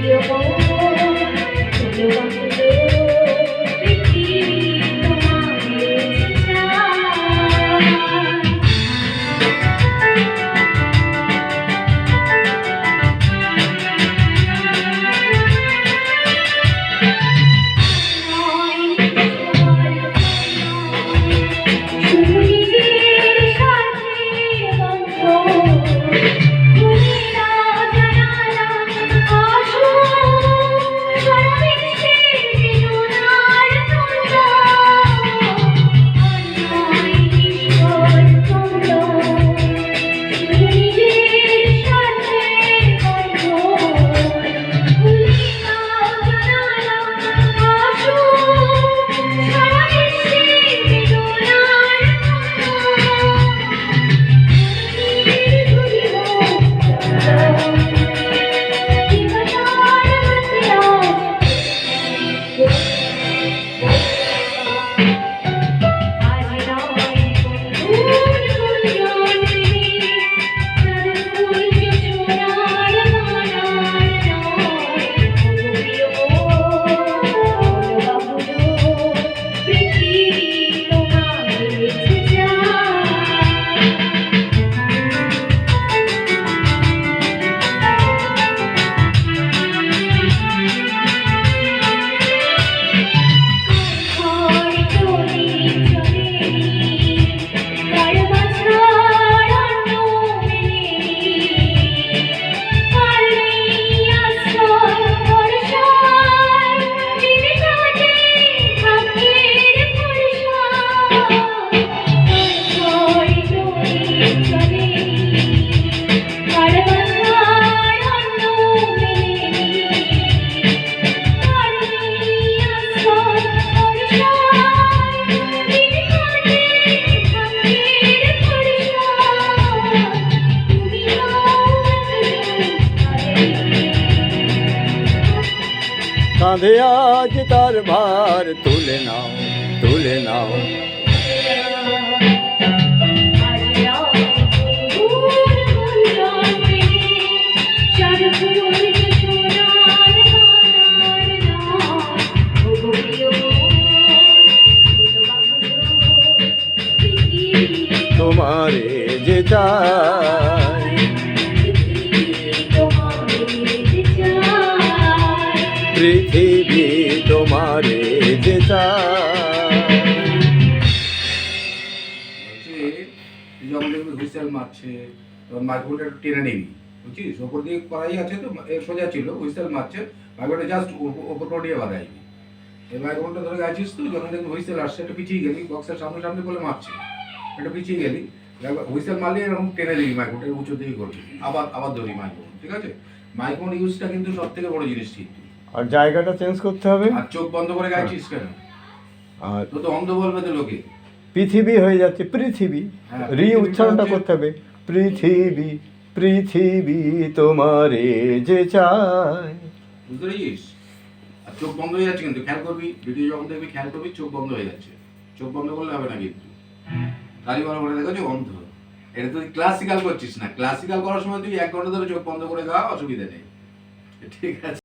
夜风 কাঁধে আজ তার ভার। তুলে নাও তুলে নাও। তোমারে যে চাই হুইসেল মারছে একটু টেনে নিবি বুঝছিস? ওপর দিয়ে করাই আছে তো সোজা ছিল হুইসেল মারছে মাইক্রোটা জাস্ট ওপর দিয়ে বাঁধাইবি এই মাইক্রোফোনটা ধরে গাইছিস তুই যখন দেখবি হুইসেল আসছে একটু পিছিয়ে গেলি বক্সের সামনে সামনে বলে মারছে একটু পিছিয়ে গেলি হুইসেল মারলে এরকম টেনে দিবি মাইক্রোফোনটা উঁচু দিকে করবি আবার আবার ধরি মাইক্রোফোন ঠিক আছে? মাইক্রোফোন ইউজটা কিন্তু সব থেকে বড় জিনিস কিন্তু আর জায়গাটা চেঞ্জ করতে হবে? আর চোখ বন্ধ করে গাইছিস কেন? আর তো অন্ধ বলবে তো লোকে। পৃথিবী হয়ে যাচ্ছে পৃথিবী। হ্যাঁ, রি উচ্চারণটা করতে হবে। পৃথিবী পৃথিবী তোমারে যে চাই বুঝতে পেরেছিস? চোখ বন্ধ হয়ে যাচ্ছে কিন্তু খেয়াল করবি ভিডিও যখন দেখবি খেয়াল করবি চোখ বন্ধ হয়ে যাচ্ছে। চোখ বন্ধ করলে হবে না কিন্তু। কালীবার বলে দেখো অন্ধ। এটা তুই ক্লাসিক্যাল করছিস না। ক্লাসিক্যাল করার সময় তুই এক ঘণ্টা ধরে চোখ বন্ধ করে গা অসুবিধা নেই। ঠিক আছে।